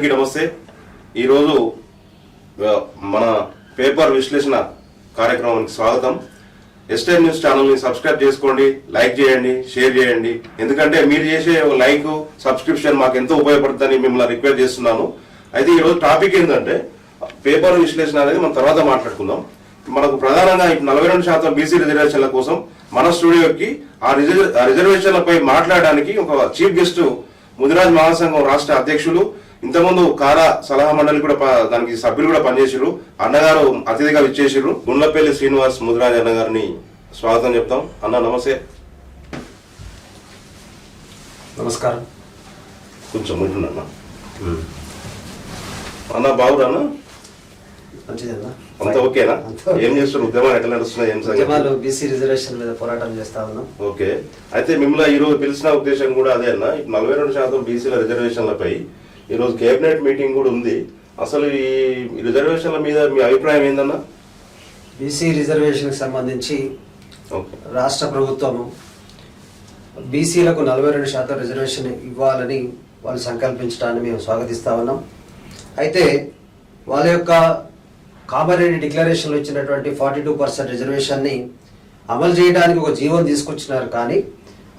అందరికీ నమస్తే ఈరోజు మన పేపర్ విశ్లేషణ కార్యక్రమానికి స్వాగతం. ఎస్టైన్ న్యూస్ ఛానల్ని సబ్స్క్రైబ్ చేసుకోండి లైక్ చేయండి షేర్ చేయండి. ఎందుకంటే మీరు చేసే లైక్ సబ్స్క్రిప్షన్ మాకు ఎంతో ఉపయోగపడుతుందని మిమ్మల్ని రిక్వెస్ట్ చేస్తున్నాను. అయితే ఈరోజు టాపిక్ ఏంటంటే పేపర్ విశ్లేషణ అనేది మనం తర్వాత మాట్లాడుకుందాం. మనకు ప్రధానంగా నలభై రెండు శాతం బీసీ రిజర్వేషన్ల కోసం మన స్టూడియోకి ఆ రిజర్వ్ ఆ రిజర్వేషన్లపై మాట్లాడడానికి ఒక చీఫ్ గెస్ట్ ముదిరాజ్ మహాసంఘం రాష్ట్ర అధ్యక్షులు ఇంతకుముందు కారా సలహా మండలి కూడా దానికి సభ్యులు కూడా పనిచేసిర్రు. అన్నగారు అతిథిగా విచ్చేసిర్రు. గుండ్లపల్లి శ్రీనివాస్ ముదిరాజ్ అన్న గారిని స్వాగతం చెప్తాం. అన్న నమస్తే. నమస్కారం. కొంచెం ఉంటున్నా అన్న. బాగురానా మంచిదన్నా. అంత ఓకేనా? ఏం చేస్తారు ఉద్యమాలు ఎట్లా నడుస్తున్నాయి? ఏం సంగతి? ఉద్యమాలు బీసీ రిజర్వేషన్ మీద పోరాటం చేస్తా ఉన్నాం. ఓకే. అయితే మిమ్మల్ని ఈ రోజు పిలిచిన ఉద్దేశం కూడా అదే అన్న. నలభై రెండు శాతం బీసీల రిజర్వేషన్లపై ఈ రోజు కేబినెట్ మీటింగ్ కూడా ఉంది. అసలు ఈ రిజర్వేషన్ల మీద మీ అభిప్రాయం ఏందన్న? బీసీ రిజర్వేషన్కి సంబంధించి రాష్ట్ర ప్రభుత్వం బీసీలకు నలభై రెండు శాతం రిజర్వేషన్ ఇవ్వాలని వాళ్ళు సంకల్పించడాన్ని మేము స్వాగతిస్తా ఉన్నాం. అయితే వాళ్ళ యొక్క కామారెడ్డి డిక్లరేషన్లో ఇచ్చినటువంటి ఫార్టీ టూ పర్సెంట్ రిజర్వేషన్ని అమలు చేయడానికి ఒక జీవో తీసుకొచ్చినారు కానీ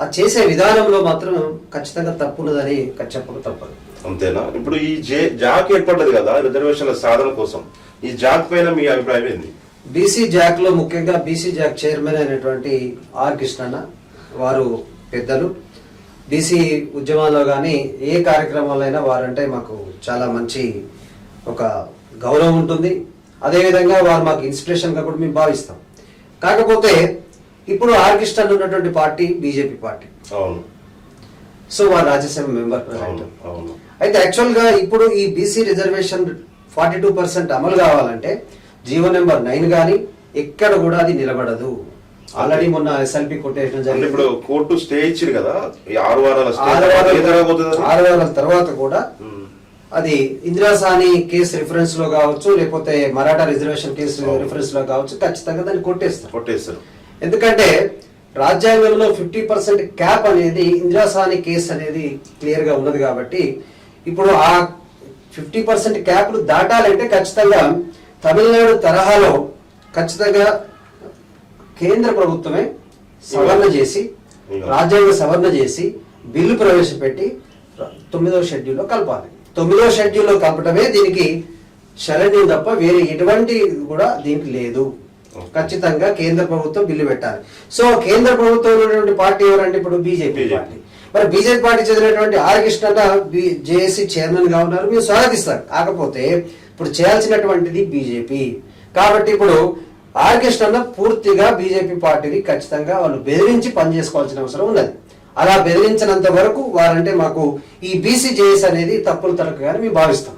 అది చేసే విధానంలో మాత్రం ఖచ్చితంగా తప్పున్నదని చెప్పక తప్పదు. అంతేనా? ఇప్పుడు ఈ జే జాక్ ఏర్పడ్డది కదా రిజర్వేషన్ల సాధన కోసం. ఈ జాక్ పైన మీ అభిప్రాయం ఏంది? బీసీ జాక్లో ముఖ్యంగా బీసీ జాక్ చైర్మన్ అయినటువంటి ఆర్ కృష్ణన్న వారు పెద్దలు. బీసీ ఉద్యమాల్లో కానీ ఏ కార్యక్రమాల్లో అయినా వారంటే మాకు చాలా మంచి ఒక గౌరవం ఉంటుంది. అదేవిధంగా వారు మాకు ఇన్స్పిరేషన్గా కూడా మేము భావిస్తాం. కాకపోతే ఇప్పుడు ఆర్ కృష్ణన్ ఉన్నటువంటి పార్టీ బీజేపీ పార్టీ. అవును. సో వారు రాజ్యసభ మెంబర్ అయితే యాక్చువల్గా ఇప్పుడు ఈ BC reservation forty two percent అమలు కావాలంటే జీవో నెంబర్ నైన్ కానీ ఎక్కడ కూడా అది నిలబడదు. ఆల్రెడీ మొన్న ఎస్ఎల్పి అంటే జరిగింది. ఇప్పుడు కోర్టు స్టే ఇచ్చింది కదా ఆరు వారాల ఆరు వారాల తర్వాత కూడా. అది ఇందిరాసాని కేసు రిఫరెన్స్లో కావచ్చు లేకపోతే మరాఠా రిజర్వేషన్ కేసు. రిఫరెన్స్లో కావచ్చు ఖచ్చితంగా దాన్ని కొట్టేస్తారు. కొట్టేస్తారు. ఎందుకంటే రాజ్యాంగంలో ఫిఫ్టీ పర్సెంట్ క్యాప్ అనేది ఇందిరాసాని కేసు అనేది క్లియర్గా ఉన్నది కాబట్టి ఇప్పుడు ఆ ఫిఫ్టీ పర్సెంట్ క్యాప్లు దాటాలంటే ఖచ్చితంగా తమిళనాడు తరహాలో ఖచ్చితంగా కేంద్ర ప్రభుత్వమే సవరణ చేసి రాజ్యాంగ సవరణ చేసి బిల్లు ప్రవేశపెట్టి తొమ్మిదవ షెడ్యూల్లో కలపాలి. తొమ్మిదవ షెడ్యూల్లో కలపటమే దీనికి శరణ్యం తప్ప వేరే ఎటువంటి కూడా దీనికి లేదు. ఖచ్చితంగా కేంద్ర ప్రభుత్వం బిల్లు పెట్టాలి. సో కేంద్ర ప్రభుత్వం ఉన్నటువంటి పార్టీ ఎవరంటే ఇప్పుడు బీజేపీ. పార్టీ. మరి బీజేపీ పార్టీ చెందినటువంటి ఆర్ కృష్ణ జేఏసీ చైర్మన్గా ఉన్నారు. మీరు స్వాగతిస్తారు. కాకపోతే ఇప్పుడు చేయాల్సినటువంటిది బీజేపీ. కాబట్టి ఇప్పుడు ఆర్ కృష్ణ పూర్తిగా బీజేపీ పార్టీని ఖచ్చితంగా వాళ్ళు బెదిరించి పనిచేసుకోవాల్సిన అవసరం ఉన్నది. అలా బెదిరించినంత వరకు వారంటే మాకు ఈ బీసీ జేఎస్ అనేది తప్పులు తరగని మేము భావిస్తాం.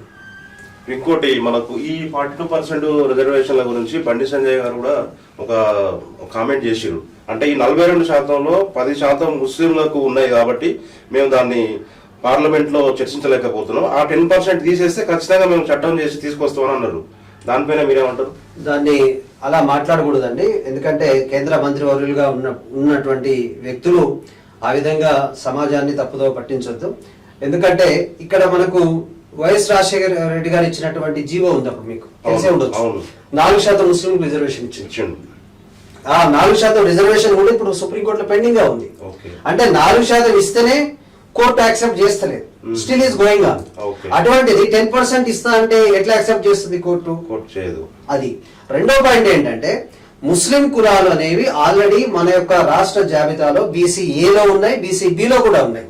ఇంకోటి మనకు ఈ ఫార్టీ టూ పర్సెంట్ రిజర్వేషన్ల గురించి బండి సంజయ్ గారు కూడా ఒక కామెంట్ చేసిరు అంటే ఈ నలభై రెండు శాతంలో పది శాతం ముస్లింలకు ఉన్నాయి కాబట్టి మేము దాన్ని పార్లమెంట్లో చర్చించలేకపోతున్నాం. ఆ టెన్ పర్సెంట్ తీసేస్తే ఖచ్చితంగా మేము చట్టం చేసి తీసుకొస్తామని అన్నారు. దానిపైన మీరేమంటారు? దాన్ని అలా మాట్లాడకూడదండి. ఎందుకంటే కేంద్ర మంత్రివర్యులుగా ఉన్న ఉన్నటువంటి వ్యక్తులు ఆ విధంగా సమాజాన్ని తప్పుదో పట్టించొద్దు. ఎందుకంటే ఇక్కడ మనకు వైఎస్ రాజశేఖర రెడ్డి గారు ఇచ్చినటువంటి జీవో ఉంది అప్పుడు మీకు. తెలిసే ఉండొచ్చు. నాలుగు శాతం ముస్లింలకు రిజర్వేషన్ ఇచ్చింది. ఆ నాలుగు శాతం రిజర్వేషన్ కూడా ఇప్పుడు సుప్రీంకోర్టులో పెండింగ్గా ఉంది. అంటే నాలుగు శాతం ఇస్తేనే కోర్టు యాక్సెప్ట్ చేస్తలేదు. Still is going on. అటువంటిది టెన్ పర్సెంట్ ఇస్తా అంటే ఎట్లా యాక్సెప్ట్ చేస్తుంది కోర్టు? కోర్టు చేయదు. అది. రెండో పాయింట్ ఏంటంటే ముస్లిం కులాలు అనేవి ఆల్రెడీ మన యొక్క రాష్ట్ర జాబితాలో బీసీ ఏలో ఉన్నాయి బీసీ బిలో కూడా ఉన్నాయి.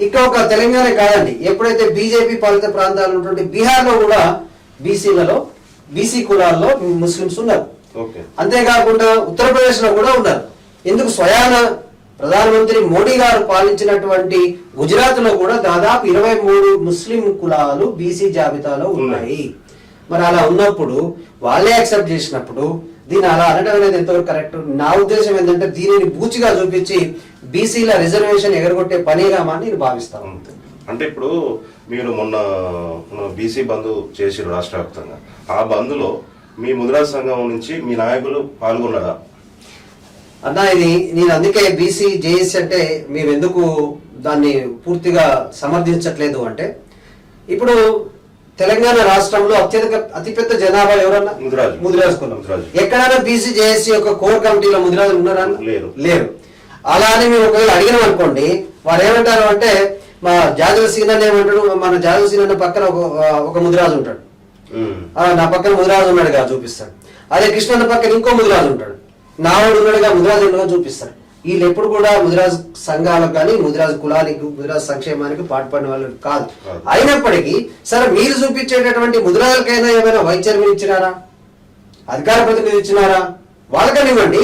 ఇక్కడ ఒక తెలంగాణ కాదండి. ఎప్పుడైతే బీజేపీ పాలిత ప్రాంతాలు ఉన్నటువంటి బీహార్లో కూడా బీసీలలో బీసీ కులాల్లో ముస్లిమ్స్ ఉన్నారు. ఓకే. అంతేకాకుండా ఉత్తరప్రదేశ్లో కూడా ఉన్నారు. ఎందుకు స్వయాన ప్రధానమంత్రి మోడీ గారు పాలించినటువంటి గుజరాత్లో కూడా దాదాపు ఇరవై మూడు ముస్లిం కులాలు బీసీ జాబితాలో ఉన్నాయి. మరి అలా ఉన్నప్పుడు వాళ్ళే యాక్సెప్ట్ చేసినప్పుడు దీన్ని అలా అనడం అనేది ఎంతవరకు కరెక్ట్ నా ఉద్దేశం ఏంటంటే దీనిని బూచిగా చూపించి బీసీల రిజర్వేషన్ ఎగరగొట్టే పనిగా అని నేను భావిస్తాను. అంటే ఇప్పుడు మీరు మొన్న బీసీ బంద్ చేసిరు రాష్ట్ర వ్యాప్తంగా. ఆ బంద్లో మీ ముద్రా సంఘం నుంచి మీ నాయకులు పాల్గొన్నారా? అన్న ఇది నేను అందుకే బీసీ జేఎస్ అంటే మేము ఎందుకు దాన్ని పూర్తిగా సమర్థించట్లేదు అంటే ఇప్పుడు తెలంగాణ రాష్ట్రంలో అత్యధిక అతిపెద్ద జనాభా ఎవరన్నా? ముదిరాజు. ముదిరాజు కులం. ముదిరాజు. ఎక్కడైనా బీసీ జేఏసీ యొక్క కోర్ కమిటీలో ముదిరాజులు ఉన్నారా? లేరు. లేరు. అలా అని మేము ఒకవేళ అడిగినాం అనుకోండి వారు ఏమంటారు అంటే మా జాదుల సీనన్ ఏమంటాడు? మన జాదుల సీనన్న పక్కన ఒక ఒక ముదిరాజు ఉంటాడు. నా పక్కన ముదిరాజు ఉన్నాడుగా చూపిస్తాడు. అదే కృష్ణన్న పక్కన ఇంకో ముదిరాజు ఉంటాడు. నావాడు ఉన్నాడుగా ముదిరాజు ఉన్నాడుగా చూపిస్తాడు. వీళ్ళు ఎప్పుడు కూడా ముదిరాజు సంఘాలకు కానీ ముదిరాజు కులానికి ముదిరాజు సంక్షేమానికి పాటుపడిన వాళ్ళు కాదు. అయినప్పటికీ సరే మీరు చూపించేటటువంటి ముదిరాజులకైనా ఏమైనా వైద్యం ఇచ్చినారా అధికార ప్రతినిధి ఇచ్చినారా? వాళ్ళకనివ్వండి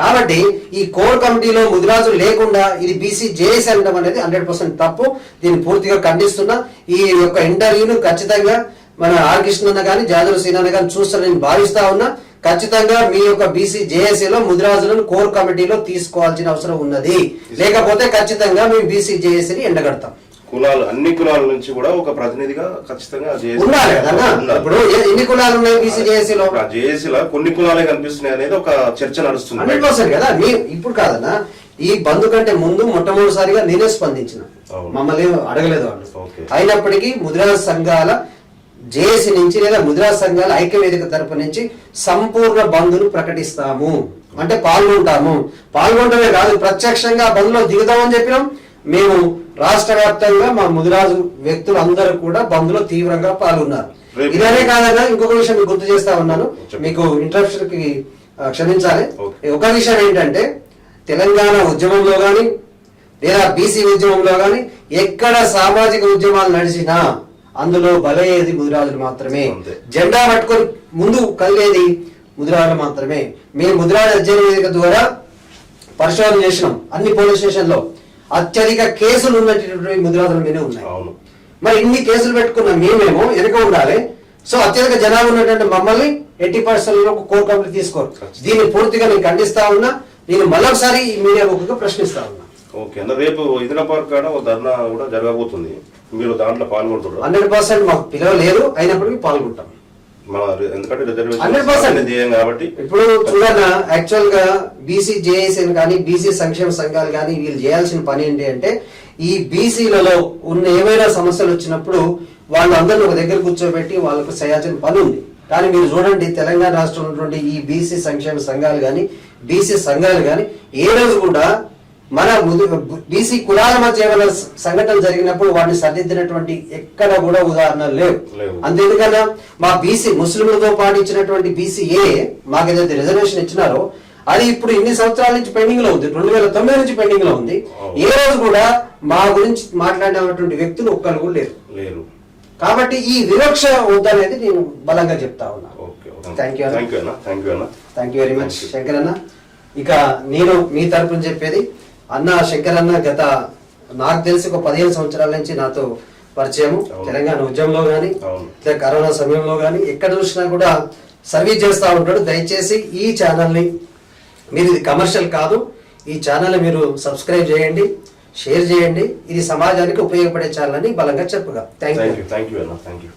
కాబట్టి ఈ కోర్ కమిటీలో ముదిరాజు లేకుండా ఇది బీసీ జేఎస్ అనడం అనేది హండ్రెడ్ పర్సెంట్ తప్పు. దీన్ని పూర్తిగా ఖండిస్తున్నా. ఈ యొక్క ఇంటర్వ్యూను ఖచ్చితంగా మన ఆర్ కృష్ణన్న కానీ జాదవ్ సీనన్న కానీ చూస్తారని భావిస్తా ఉన్నా. ఖచ్చితంగా మీ యొక్క బీసీ జేఏసీలో ముదిరాజులను కోర్ కమిటీలో తీసుకోవాల్సిన అవసరం ఉన్నది. లేకపోతే ఖచ్చితంగా మేము బీసీ జేఏసీని ఎండగడతాం. కులాలు అన్ని కులాల నుంచి కూడా ఒక ప్రతినిధిగా ఖచ్చితంగా ఉండాలి. ఇప్పుడు ఎ- ఎన్ని కులాలు ఉన్నాయి బీసీ జేఏసీలో లో? కొన్ని కులాలే కనిపిస్తున్నాయి అనేది ఒక చర్చ నడుస్తుంది. హండ్రెడ్ బయట. పర్సెంట్ కదా? మీ ఇప్పుడు కాదన్నా ఈ బంధు కంటే ముందు మొట్టమొదటిసారిగా నేనే స్పందించిన. మమ్మల్ని అడగలేదు వాళ్ళు. అయినప్పటికీ ముద్రా సంఘాల జేఏసీ నుంచి లేదా ముద్రా సంఘాల ఐక్యవేదిక తరపు నుంచి సంపూర్ణ బంధును ప్రకటిస్తాము. అంటే పాల్గొంటాము. పాల్గొంటమే కాదు ప్రత్యక్షంగా బంద్లో దిగుదామని చెప్పినాం. మేము రాష్ట్ర వ్యాప్తంగా మా ముదిరాజు వ్యక్తులు అందరూ కూడా బంద్లో తీవ్రంగా పాల్గొన్నారు. ఇదనే కాదన్నా ఇంకొక విషయం మీకు గుర్తు చేస్తా ఉన్నాను. మీకు ఇంటరప్షన్కి క్షమించాలి. ఒక విషయం ఏంటంటే తెలంగాణ ఉద్యమంలో గాని లేదా బీసీ ఉద్యమంలో గాని ఎక్కడ సామాజిక ఉద్యమాలు నడిచినా అందులో బలయ్యేది ముదిరాజులు మాత్రమే. జెండా పట్టుకొని ముందు కదిలేది ముదిరాజులు మాత్రమే. మేము ముదిరాజు అధ్యయన వేదిక ద్వారా పరిశోధన చేసినాం అన్ని పోలీస్ స్టేషన్లో. అత్యధిక కేసులు ఉన్నటువంటి ముదిరాజుల మీదే ఉన్నాయి. మరి ఇన్ని కేసులు పెట్టుకున్న మేమేమో వెనక ఉండాలి. సో అత్యధిక జనాభా ఉన్నటువంటి మమ్మల్ని ఎట్టి పరిస్థితుల్లో కోర్ కంపెనీ తీసుకోరు. దీన్ని పూర్తిగా నేను ఖండిస్తా ఉన్నా. నేను మళ్ళొకసారి ఈ మీడియా ముఖంగా ప్రశ్నిస్తా ఉన్నా. ఓకే. అన్న రేపు ఇందిరా పార్క్ కాడ ఒక ధర్నా కూడా జరగబోతుంది. మీరు దాంట్లో పాల్గొంటున్నారు హండ్రెడ్ పర్సెంట్ మాకు పిలవలేదు అయినప్పటికీ పాల్గొంటాం. మన ఎందుకంటే 100% రిజర్వేషన్ కాబట్టి. ఇప్పుడు చూడన్న యాక్చువల్గా బీసీ జేఏసీని కానీ బీసీ సంక్షేమ సంఘాలు కానీ వీళ్ళు చేయాల్సిన పని ఏంటి అంటే ఈ బీసీలలో ఉన్న ఏమైనా సమస్యలు వచ్చినప్పుడు వాళ్ళందరిని ఒక దగ్గర కూర్చోబెట్టి వాళ్ళకు చేయాల్సిన పని ఉంది. కానీ మీరు చూడండి తెలంగాణ రాష్ట్రంలో ఉన్నటువంటి ఈ బీసీ సంక్షేమ సంఘాలు కానీ బీసీ సంఘాలు కానీ ఏ రోజు కూడా మన బీసీ కులాల మధ్య ఏమైనా సంఘటన జరిగినప్పుడు వాటిని సరిదిద్దినటువంటి ఎక్కడ కూడా ఉదాహరణలు లేవు. అంతేందుకన్నా మా బీసీ ముస్లింలతో పాటు ఇచ్చినటువంటి బీసీఏ మాకు ఏదైతే రిజర్వేషన్ ఇచ్చినారో అది ఇప్పుడు ఇన్ని సంవత్సరాల నుంచి పెండింగ్లో ఉంది. రెండు వేల తొమ్మిది నుంచి పెండింగ్లో ఉంది. ఏ రోజు కూడా మా గురించి మాట్లాడినటువంటి వ్యక్తులు ఒక్కరు కూడా లేరు. లేరు. కాబట్టి ఈ వివక్ష వద్దనేది నేను బలంగా చెప్తా ఉన్నా. థ్యాంక్ యూ అన్న. Thank you thank you very much. Shankar అన్న ఇక నేను మీ తరపున చెప్పేది అన్న శంకర్ అన్న గత నాకు తెలిసి ఒక పదిహేను సంవత్సరాల నుంచి నాతో పరిచయం. తెలంగాణ ఉద్యమంలో కానీ. లేదా కరోనా సమయంలో కానీ ఎక్కడ చూసినా కూడా సర్వీస్ చేస్తూ ఉంటాడు. దయచేసి ఈ ఛానల్ని మీరు ఇది కమర్షియల్ కాదు ఈ ఛానల్ని మీరు సబ్స్క్రైబ్ చేయండి షేర్ చేయండి. ఇది సమాజానికి ఉపయోగపడే ఛానల్ అని బలంగా చెప్పగా. Thank you. Thank you